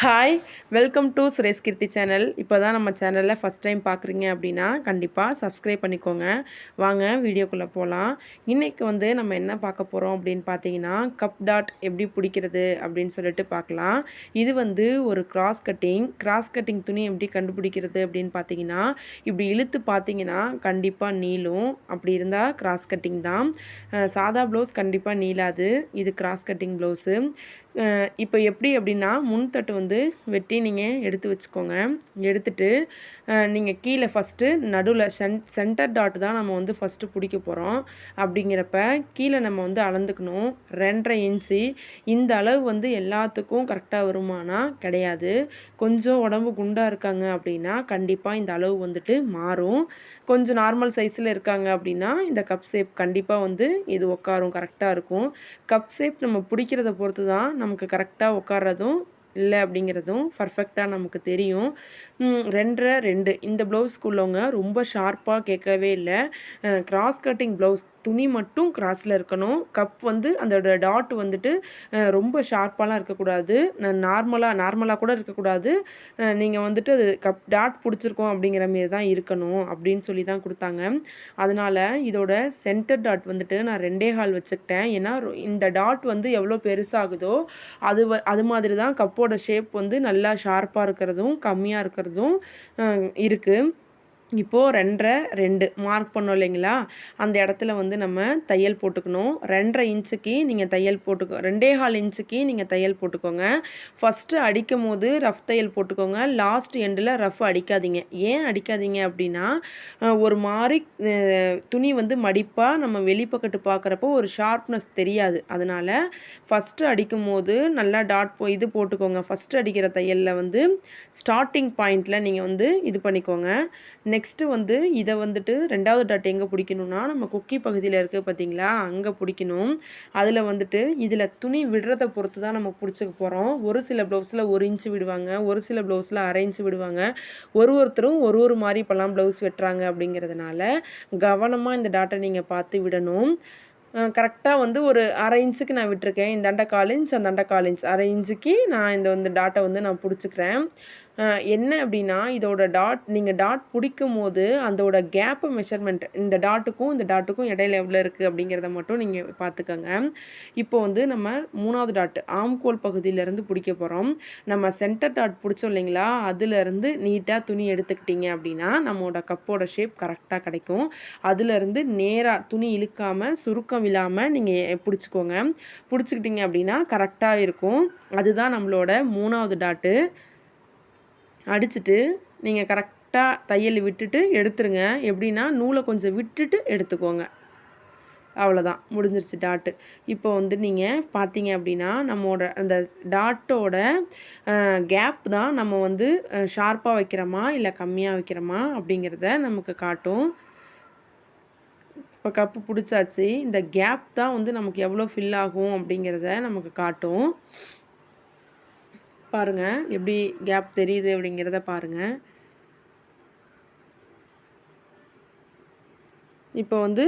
Hi welcome to Suresh Keerthi channel இப்போ தான் நம்ம சேனலில் ஃபஸ்ட் டைம் பார்க்குறீங்க அப்படின்னா கண்டிப்பாக சப்ஸ்கிரைப் பண்ணிக்கோங்க. வாங்க வீடியோக்குள்ளே போகலாம் இன்றைக்கி வந்து நம்ம என்ன பார்க்க போகிறோம் அப்படின்னு பார்த்தீங்கன்னா கப் டாட் எப்படி பிடிக்கிறது அப்படின்னு சொல்லிட்டு பார்க்கலாம். இது வந்து ஒரு கிராஸ் கட்டிங் கிராஸ் கட்டிங் துணி எப்படி கண்டுபிடிக்கிறது அப்படின்னு பார்த்தீங்கன்னா இப்படி இழுத்து பார்த்தீங்கன்னா கண்டிப்பாக நீளும். அப்படி இருந்தால் கிராஸ் கட்டிங் தான். சாதா ப்ளவுஸ் கண்டிப்பாக நீளாது. இது கிராஸ் கட்டிங் ப்ளவுஸு இப்போ எப்படி அப்படின்னா முன்தட்டு வந்து வெட்டி நீங்கள் எடுத்து வச்சுக்கோங்க. எடுத்துட்டு நீங்கள் கீழே ஃபஸ்ட்டு நடுவில் சென் சென்டர் டாட் தான் நம்ம வந்து ஃபஸ்ட்டு பிடிக்க போகிறோம் அப்படிங்கிறப்ப கீழே நம்ம வந்து அளந்துக்கணும். ரெண்டரை இன்ச்சு. இந்த அளவு வந்து எல்லாத்துக்கும் கரெக்டாக வருமானா? கிடையாது. கொஞ்சம் உடம்பு குண்டாக இருக்காங்க அப்படின்னா கண்டிப்பாக இந்த அளவு வந்துட்டு மாறும். கொஞ்சம் நார்மல் சைஸில் இருக்காங்க அப்படின்னா இந்த கப் ஷேப் கண்டிப்பாக வந்து இது உட்காரும் கரெக்டாக இருக்கும். கப் ஷேப் நம்ம பிடிக்கிறத பொறுத்து தான் நமக்கு கரெக்டாக உட்கார்றதும் இல்லை அப்படிங்கிறதும் பர்ஃபெக்டாக நமக்கு தெரியும். ரெண்டரை ரெண்டு. இந்த ப்ளவுஸ்க்கு உள்ளவங்க ரொம்ப ஷார்ப்பாக கேட்கவே இல்லை. கிராஸ் கட்டிங் ப்ளவுஸ் துணி மட்டும் கிராஸில் இருக்கணும். கப் வந்து அந்த டாட் வந்துட்டு ரொம்ப ஷார்ப்பாலாம் இருக்கக்கூடாது. நார்மலாக நார்மலாக கூட இருக்கக்கூடாது. நீங்கள் வந்துட்டு அது கப் டாட் பிடிச்சிருக்கோம் அப்படிங்கிற மாரி தான் இருக்கணும் அப்படின்னு சொல்லி தான் கொடுத்தாங்க. அதனால் இதோட சென்டர் டாட் வந்துட்டு நான் ரெண்டே ஹால் வச்சுக்கிட்டேன். ஏன்னா இந்த டாட் வந்து எவ்வளோ பெருசாகுதோ அது வ அது மாதிரி தான் கப்போட ஷேப் வந்து நல்லா ஷார்ப்பாக இருக்கிறதும் கம்மியாக இருக்கிறதும் இருக்குது இப்போது ரெண்டரை ரெண்டு. மார்க் பண்ணோம் இல்லைங்களா? அந்த இடத்துல வந்து நம்ம தையல் போட்டுக்கணும். ரெண்டரை இன்ச்சுக்கு நீங்கள் தையல் போட்டுக்கோ ரெண்டே கால் இன்ச்சுக்கு நீங்கள் தையல் போட்டுக்கோங்க. ஃபஸ்ட்டு அடிக்கும் போது ரஃப் தையல் போட்டுக்கோங்க. லாஸ்ட் எண்டில் ரஃப் அடிக்காதீங்க. ஏன் அடிக்காதீங்க அப்படின்னா ஒரு மாதிரி துணி வந்து மடிப்பாக நம்ம வெளிப்பக்கட்டு பார்க்குறப்போ ஒரு ஷார்ப்னஸ் தெரியாது. அதனால் ஃபஸ்ட்டு அடிக்கும் போது நல்லா டாட் போ இது போட்டுக்கோங்க. ஃபஸ்ட்டு அடிக்கிற தையலில் வந்து ஸ்டார்டிங் பாயிண்டில் நீங்கள் வந்து இது பண்ணிக்கோங்க. நெக்ஸ்ட்டு வந்து இதை வந்துட்டு ரெண்டாவது டாட் எங்கே பிடிக்கணும்னா நம்ம கொக்கி பகுதியில் இருக்குது பார்த்தீங்களா அங்கே பிடிக்கணும். அதில் வந்துட்டு இதில் துணி விடுறதை பொறுத்து தான் நம்ம பிடிச்சிக்க போகிறோம் ஒரு சில ப்ளவுஸில் ஒரு இன்ச்சு விடுவாங்க. ஒரு சில ப்ளவுஸில் அரை இன்ச்சு விடுவாங்க. ஒரு ஒருத்தரும் ஒரு ஒரு மாதிரி இப்போல்லாம் ப்ளவுஸ் வெட்டுறாங்க அப்படிங்கிறதுனால கவனமாக இந்த டாட்டை நீங்கள் பார்த்து விடணும். கரெக்டாக வந்து ஒரு அரை இன்ச்சுக்கு நான் விட்டிருக்கேன். இந்த அண்டை கால் இன்ச் அந்த அண்டை கால் இன்ச் அரை இன்ச்சுக்கு நான் இந்த வந்து டாட்டை வந்து நான் பிடிச்சிக்கிறேன். என்ன அப்படின்னா இதோட டாட் நீங்கள் டாட் பிடிக்கும் போது அதோட கேப்பு மெஷர்மெண்ட் இந்த டாட்டுக்கும் இந்த டாட்டுக்கும் இடையில எவ்வளோ இருக்குது அப்படிங்கிறத மட்டும் நீங்கள் பார்த்துக்கோங்க. இப்போ வந்து நம்ம மூணாவது டாட் ஆம்கோல் பகுதியிலேருந்து பிடிக்க போகிறோம் நம்ம சென்டர் டாட் பிடிச்சோம் இல்லைங்களா? அதுலேருந்து நீட்டாக துணி எடுத்துக்கிட்டீங்க அப்படின்னா நம்மளோட கப்போட ஷேப் கரெக்டாக கிடைக்கும். அதுலேருந்து நேராக துணி இழுக்காமல் சுருக்கம் இல்லாமல் நீங்கள் பிடிச்சிக்கோங்க. பிடிச்சிக்கிட்டீங்க அப்படின்னா கரெக்டாக இருக்கும். அதுதான் நம்மளோட மூணாவது டாட்டு அடிச்சுட்டு நீங்கள் கரெக்டாக தையல் விட்டுட்டு எடுத்துருங்க. எப்படின்னா நூலை கொஞ்சம் விட்டுட்டு எடுத்துக்கோங்க. அவ்வளோதான் முடிஞ்சிருச்சு டாட்டு இப்போ வந்து நீங்கள் பார்த்தீங்க அப்படின்னா நம்மோட அந்த டாட்டோட கேப் தான் நம்ம வந்து ஷார்ப்பாக வைக்கிறோமா இல்லை கம்மியாக வைக்கிறோமா அப்படிங்கிறத நமக்கு காட்டும். இப்போ கப்பு பிடிச்சாச்சு. இந்த கேப் தான் வந்து நமக்கு எவ்வளோ ஃபில் ஆகும் அப்படிங்கிறத நமக்கு காட்டும். பாருங்கள் எப்படி கேப் தெரியுது அப்படிங்கிறத பாருங்க. இப்போ வந்து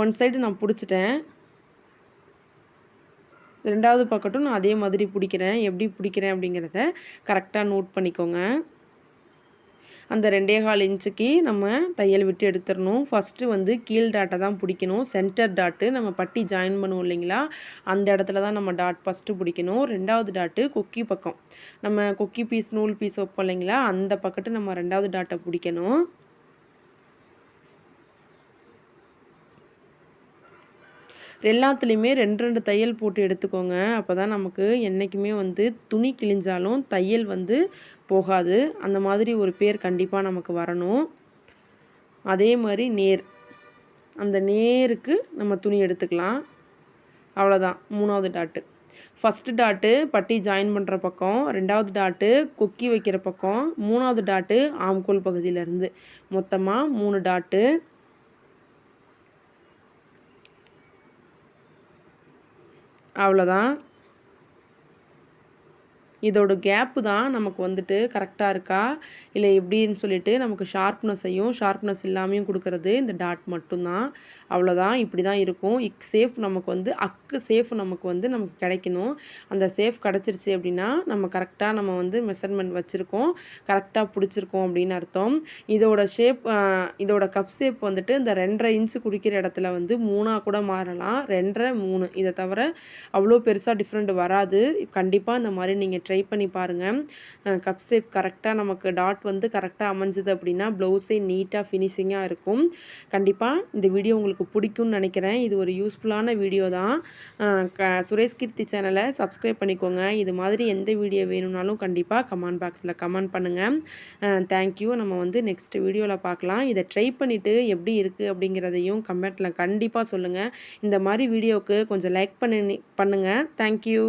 ஒன் சைடு நான் பிடிச்சிட்டேன். ரெண்டாவது பக்கட்டும் நான் அதே மாதிரி பிடிக்கிறேன். எப்படி பிடிக்கிறேன் அப்படிங்கிறத கரெக்டாக நோட் பண்ணிக்கோங்க. அந்த ரெண்டே கால் இன்ச்சுக்கு நம்ம தையல் விட்டு எடுத்துடணும். ஃபஸ்ட்டு வந்து கீழ் டாட்டை தான் பிடிக்கணும். சென்டர் டாட்டு நம்ம பட்டி ஜாயின் பண்ணுவோம் இல்லைங்களா? அந்த இடத்துல தான் நம்ம டாட் ஃபஸ்ட்டு பிடிக்கணும். ரெண்டாவது டாட்டு கொக்கி பக்கம். நம்ம கொக்கி பீஸ் நூல் பீஸ் வைப்போம் இல்லைங்களா? அந்த பக்கத்து நம்ம ரெண்டாவது டாட்டை பிடிக்கணும். எல்லாத்துலேயுமே ரெண்டு ரெண்டு தையல் போட்டு எடுத்துக்கோங்க. அப்போ தான் நமக்கு என்றைக்குமே வந்து துணி கிழிஞ்சாலும் தையல் வந்து போகாது. அந்த மாதிரி ஒரு பேர் கண்டிப்பாக நமக்கு வரணும். அதே மாதிரி நேர். அந்த நேருக்கு நம்ம துணி எடுத்துக்கலாம். அவ்வளோதான் மூணாவது டாட்டு. ஃபஸ்ட்டு டாட்டு பட்டி ஜாயின் பண்ணுற பக்கம். ரெண்டாவது டாட்டு கொக்கி வைக்கிற பக்கம். மூணாவது டாட்டு ஆம்கோல் பகுதியிலேருந்து. மொத்தமாக மூணு டாட்டு. அவ்வளோதான். இதோட கேப்பு தான் நமக்கு வந்துட்டு கரெக்டாக இருக்கா? இல்லை எப்படின்னு சொல்லிட்டு நமக்கு ஷார்ப்னஸையும் ஷார்ப்னஸ் இல்லாமையும் கொடுக்கறது இந்த டாட் மட்டும்தான். அவ்வளோதான் இப்படி தான் இருக்கும். இக் சேஃப் நமக்கு வந்து அக்கு சேஃப் நமக்கு வந்து நமக்கு கிடைக்கணும். அந்த சேஃப் கிடச்சிருச்சு அப்படின்னா நம்ம கரெக்டாக நம்ம வந்து மெஷர்மெண்ட் வச்சுருக்கோம். கரெக்டாக பிடிச்சிருக்கோம் அப்படின்னு அர்த்தம். இதோட ஷேப் இதோட கப் ஷேப் வந்துட்டு இந்த ரெண்டரை இன்ச்சு குடிக்கிற இடத்துல வந்து மூணாக கூட மாறலாம். ரெண்டரை மூணு. இதை தவிர அவ்வளோ பெருசாக டிஃப்ரெண்ட் வராது. கண்டிப்பாக இந்த மாதிரி நீங்கள் ட்ரை பண்ணி பாருங்கள் கப் ஷேப் கரெக்டாக நமக்கு டாட் வந்து கரெக்டாக அமைஞ்சது அப்படின்னா ப்ளவுஸே நீட்டாக ஃபினிஷிங்காக இருக்கும். கண்டிப்பாக இந்த வீடியோ உங்களுக்கு பிடிக்கும்னு நினைக்கிறேன். இது ஒரு யூஸ்ஃபுல்லான வீடியோ தான். க சுரேஷ் கீர்த்தி சேனலை சப்ஸ்கிரைப் பண்ணிக்கோங்க. இது மாதிரி எந்த வீடியோ வேணும்னாலும் கண்டிப்பாக கமெண்ட் பாக்ஸில் கமெண்ட் பண்ணுங்கள் தேங்க்யூ நம்ம வந்து நெக்ஸ்ட் வீடியோவில் பார்க்கலாம். இதை ட்ரை பண்ணிவிட்டு எப்படி இருக்குது அப்படிங்கிறதையும் கமெண்ட்டில் கண்டிப்பாக சொல்லுங்கள் இந்த மாதிரி வீடியோவுக்கு கொஞ்சம் லைக் பண்ணி பண்ணுங்கள் தேங்க்யூ